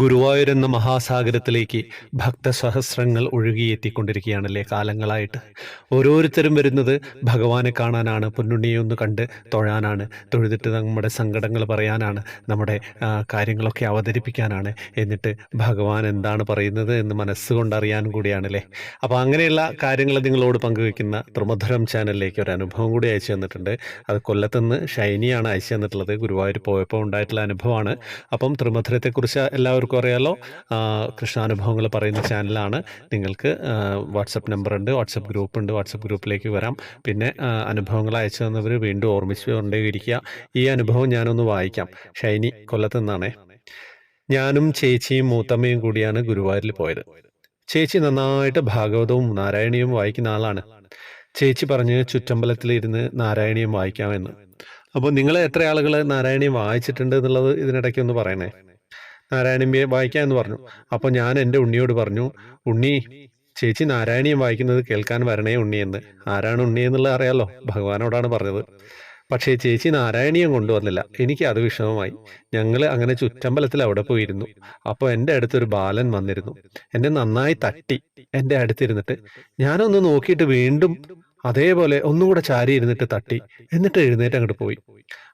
ഗുരുവായൂർ എന്ന മഹാസാഗരത്തിലേക്ക് ഭക്തസഹസ്രങ്ങൾ ഒഴുകിയെത്തിക്കൊണ്ടിരിക്കുകയാണല്ലേ കാലങ്ങളായിട്ട്. ഓരോരുത്തരും വരുന്നത് ഭഗവാനെ കാണാനാണ് പൊന്നുണ്ണിയെ ഒന്ന് കണ്ട് തൊഴാനാണ് തൊഴുതിട്ട് നമ്മുടെ സങ്കടങ്ങൾ പറയാനാണ് നമ്മുടെ കാര്യങ്ങളൊക്കെ അവതരിപ്പിക്കാനാണ്. എന്നിട്ട് ഭഗവാൻ എന്താണ് പറയുന്നത് എന്ന് മനസ്സുകൊണ്ട് അറിയാനും കൂടിയാണല്ലേ. അപ്പോൾ അങ്ങനെയുള്ള കാര്യങ്ങൾ നിങ്ങളോട് പങ്കുവയ്ക്കുന്ന ത്രിമധുരം ചാനലിലേക്ക് ഒരു അനുഭവം കൂടി അയച്ചു തന്നിട്ടുണ്ട്. അത് കൊല്ലത്തുനിന്ന് ഷൈനിയാണ് അയച്ചു തന്നിട്ടുള്ളത്. ഗുരുവായൂർ പോയപ്പോൾ ഉണ്ടായിട്ടുള്ള അനുഭവമാണ്. അപ്പം ത്രിമധുരത്തെക്കുറിച്ച് എല്ലാവർക്കും അറിയാലോ. ആ, കൃഷ്ണാനുഭവങ്ങൾ പറയുന്ന ചാനലാണ്. നിങ്ങൾക്ക് വാട്സപ്പ് നമ്പർ ഉണ്ട് വാട്സപ്പ് ഗ്രൂപ്പ് ഉണ്ട് വാട്സപ്പ് ഗ്രൂപ്പിലേക്ക് വരാം. പിന്നെ അനുഭവങ്ങൾ അയച്ചു തന്നവർ വീണ്ടും ഓർമ്മിച്ച് കൊണ്ടേയിരിക്കുക. ഈ അനുഭവം ഞാനൊന്ന് വായിക്കാം. ഷൈനി കൊല്ലത്തു നിന്നാണേ. ഞാനും ചേച്ചിയും മൂത്തമ്മയും കൂടിയാണ് ഗുരുവായൂരിൽ പോയത്. ചേച്ചി നന്നായിട്ട് ഭാഗവതവും നാരായണീയവും വായിക്കുന്ന ആളാണ്. ചേച്ചി പറഞ്ഞ് ചുറ്റമ്പലത്തിലിരുന്ന് നാരായണീയം വായിക്കാമെന്ന്. അപ്പോൾ നിങ്ങൾ എത്ര ആളുകൾ നാരായണീയം വായിച്ചിട്ടുണ്ട് എന്നുള്ളത് ഇതിനിടയ്ക്ക് ഒന്ന് പറയണേ. നാരായണീയം വായിക്കാമെന്ന് പറഞ്ഞു. അപ്പോൾ ഞാൻ എന്റെ ഉണ്ണിയോട് പറഞ്ഞു ഉണ്ണി ചേച്ചി നാരായണീയം വായിക്കുന്നത് കേൾക്കാൻ വരണേ ഉണ്ണി എന്ന്. ആരാണ് ഉണ്ണി എന്നുള്ളത് അറിയാലോ? ഭഗവാനോടാണ് പറഞ്ഞത്. പക്ഷേ ചേച്ചി നാരായണീയം കൊണ്ടുവന്നില്ല. എനിക്ക് അത് വിഷമമായി. ഞങ്ങൾ അങ്ങനെ ചുറ്റമ്പലത്തിൽ അവിടെ പോയിരുന്നു. അപ്പോൾ എന്റെ അടുത്തൊരു ബാലൻ വന്നിരുന്നു. എന്നെ നന്നായി തട്ടി. എന്റെ അടുത്തിരുന്നിട്ട് ഞാനൊന്ന് നോക്കിയിട്ട് വീണ്ടും അതേപോലെ ഒന്നുകൂടെ ചാരി ഇരുന്നിട്ട് തട്ടി. എന്നിട്ട് എഴുന്നേറ്റ് അങ്ങോട്ട് പോയി.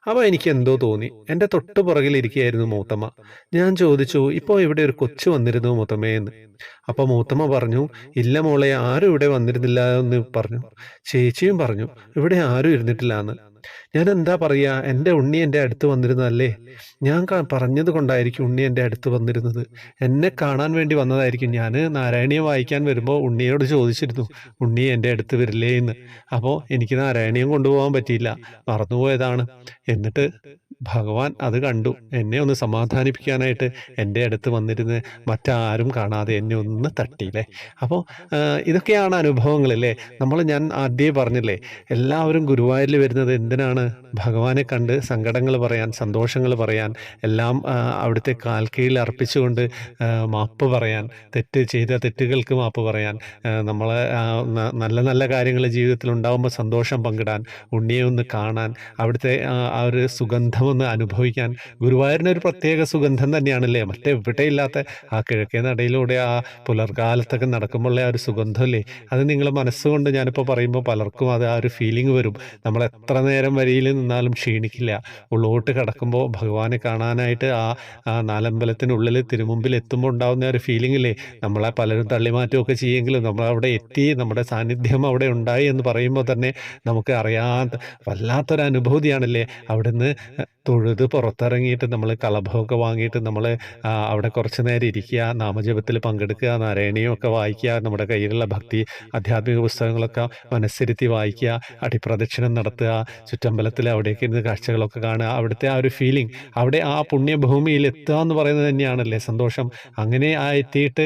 അപ്പോൾ എനിക്ക് എന്തോ തോന്നി. എന്റെ തൊട്ട് പുറകിൽ ഇരിക്കുകയായിരുന്നു മൂത്തമ്മ. ഞാൻ ചോദിച്ചു ഇപ്പോൾ ഇവിടെ ഒരു കൊച്ചു വന്നിരുന്നു മൂത്തമ്മയെന്ന് അപ്പോൾ മൂത്തമ്മ പറഞ്ഞു ഇല്ല മോളെ ആരും ഇവിടെ വന്നിരുന്നില്ല എന്ന് പറഞ്ഞു. ചേച്ചിയും പറഞ്ഞു ഇവിടെ ആരും ഇരുന്നിട്ടില്ല എന്ന്. ഞാൻ എന്താ പറയുക എന്റെ ഉണ്ണി എന്റെ അടുത്ത് വന്നിരുന്നതല്ലേ? ഞാൻ പറഞ്ഞത് കൊണ്ടായിരിക്കും ഉണ്ണി എന്റെ അടുത്ത് വന്നിരുന്നത്. എന്നെ കാണാൻ വേണ്ടി വന്നതായിരിക്കും. ഞാൻ നാരായണീയ വായിക്കാൻ വരുമ്പോൾ ഉണ്ണിയോട് ചോദിച്ചിരുന്നു ഉണ്ണി എന്റെ അടുത്ത് വരില്ലേ എന്ന് അപ്പോൾ എനിക്ക് നാരായണീയം കൊണ്ടുപോകാൻ പറ്റിയില്ല. മറന്നുപോയതാണ്. എന്നിട്ട് ഭഗവാൻ അത് കണ്ടു. എന്നെ ഒന്ന് സമാധാനിപ്പിക്കാനായിട്ട് എന്റെ അടുത്ത് വന്നിരുന്ന് മറ്റാരും കാണാതെ എന്നെ ഒന്ന് തട്ടിയില്ലേ? അപ്പോൾ ഇതൊക്കെയാണ് അനുഭവങ്ങളല്ലേ നമ്മൾ ഞാൻ ആദ്യമേ പറഞ്ഞില്ലേ എല്ലാവരും ഗുരുവായൂരിൽ വരുന്നത് എന്തിനാണ്? ഭഗവാനെ കണ്ട് സങ്കടങ്ങൾ പറയാൻ സന്തോഷങ്ങൾ പറയാൻ എല്ലാം അവിടുത്തെ കാൽ കീഴിൽ അർപ്പിച്ചുകൊണ്ട് മാപ്പ് പറയാൻ തെറ്റ് ചെയ്ത തെറ്റുകൾക്ക് മാപ്പ് പറയാൻ നമ്മൾ നല്ല നല്ല കാര്യങ്ങൾ ജീവിതത്തിൽ ഉണ്ടാകുമ്പോൾ സന്തോഷം പങ്കിടാൻ ഉണ്ണിയെ ഒന്ന് കാണാൻ അവിടുത്തെ ആ ഒരു സുഗന്ധം ഒന്ന് അനുഭവിക്കാൻ. ഗുരുവായൂരിന് ഒരു പ്രത്യേക സുഗന്ധം തന്നെയാണല്ലേ? മറ്റെവിടെ ഇല്ലാത്ത ആ കിഴക്കേ നടയിലൂടെ ആ പുലർകാലത്തൊക്കെ നടക്കുമ്പോഴുള്ള ആ ഒരു സുഗന്ധമല്ലേ? അത് നിങ്ങൾ മനസ്സുകൊണ്ട് ഞാനിപ്പോൾ പറയുമ്പോൾ പലർക്കും അത് ആ ഒരു ഫീലിംഗ് വരും. നമ്മൾ എത്ര നേരം വരിയിൽ നിന്നാലും ക്ഷീണിക്കില്ല. ഉള്ളോട്ട് കിടക്കുമ്പോൾ ഭഗവാനെ കാണാനായിട്ട് ആ നാലമ്പലത്തിനുള്ളിൽ തിരുമുമ്പിൽ എത്തുമ്പോൾ ഉണ്ടാകുന്ന ഒരു ഫീലിംഗ് ഇല്ലേ? നമ്മളെ പലരും തള്ളിമാറ്റമൊക്കെ ചെയ്യുമെങ്കിലും നമ്മൾ അവിടെ എത്തി നമ്മുടെ സാന്നിധ്യം അവിടെ ഉണ്ടായി എന്ന് പറയുമ്പോൾ തന്നെ നമുക്ക് അറിയാത്ത വല്ലാത്തൊരു അനുഭൂതിയാണല്ലേ? അവിടുന്ന് തൊഴുത് പുറത്തിറങ്ങിയിട്ട് നമ്മൾ കളഭമൊക്കെ വാങ്ങിയിട്ട് നമ്മൾ അവിടെ കുറച്ച് നേരം ഇരിക്കുക നാമജപത്തിൽ പങ്കെടുക്കുക നാരായണീയമൊക്കെ വായിക്കുക നമ്മുടെ കയ്യിലുള്ള ഭക്തി ആധ്യാത്മിക പുസ്തകങ്ങളൊക്കെ മനസ്സിരുത്തി വായിക്കുക അടിപ്രദക്ഷിണം നടത്തുക ചുറ്റമ്പലത്തിൽ അവിടേക്ക് ഇരുന്ന് കാഴ്ചകളൊക്കെ കാണുക അവിടുത്തെ ആ ഒരു ഫീലിംഗ് അവിടെ ആ പുണ്യഭൂമിയിൽ എത്തുക എന്ന് പറയുന്നത് തന്നെയാണല്ലേ സന്തോഷം. അങ്ങനെ ആ എത്തിയിട്ട്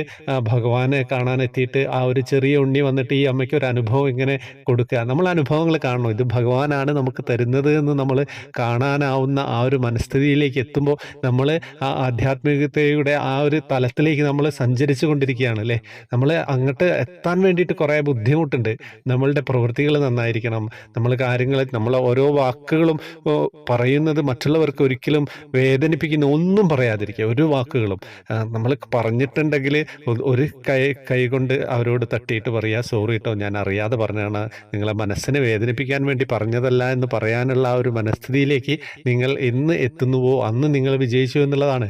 ഭഗവാനെ കാണാൻ എത്തിയിട്ട് ആ ഒരു ചെറിയ ഉണ്ണി വന്നിട്ട് ഈ അമ്മയ്ക്ക് ഒരു അനുഭവം ഇങ്ങനെ കൊടുക്കുക. നമ്മൾ അനുഭവങ്ങൾ കാണണം. ഇത് ഭഗവാനാണ് നമുക്ക് തരുന്നത് എന്ന് നമ്മൾ കാണാനാവുന്ന ആ ഒരു മനസ്ഥിതിയിലേക്ക് എത്തുമ്പോൾ നമ്മൾ ആ ആധ്യാത്മികതയുടെ ആ ഒരു തലത്തിലേക്ക് നമ്മൾ സഞ്ചരിച്ചു കൊണ്ടിരിക്കുകയാണ് അല്ലേ? നമ്മൾ അങ്ങോട്ട് എത്താൻ വേണ്ടിയിട്ട് കുറേ ബുദ്ധിമുട്ടുണ്ട്. നമ്മളുടെ പ്രവൃത്തികൾ നന്നായിരിക്കണം. നമ്മൾ കാര്യങ്ങൾ നമ്മൾ ഓരോ വാക്കുകളും പറയുന്നത് മറ്റുള്ളവർക്ക് ഒരിക്കലും വേദനിപ്പിക്കുന്ന ഒന്നും പറയാതിരിക്കുക. ഒരു വാക്കുകളും. നമ്മൾ പറഞ്ഞിട്ടുണ്ടെങ്കിൽ ഒരു കൈ കൈ കൊണ്ട് അവരോട് തട്ടിയിട്ട് പറയുക സോറി കേട്ടോ ഞാൻ അറിയാതെ പറഞ്ഞതാണ്. നിങ്ങളെ മനസ്സിനെ വേദനിപ്പിക്കാൻ വേണ്ടി പറഞ്ഞതല്ല എന്ന് പറയാനുള്ള ആ ഒരു മനസ്ഥിതിയിലേക്ക് നിങ്ങൾ എന്ന് എത്തുന്നുവോ? അന്ന് നിങ്ങൾ വിജയിച്ചു എന്നുള്ളതാണ്.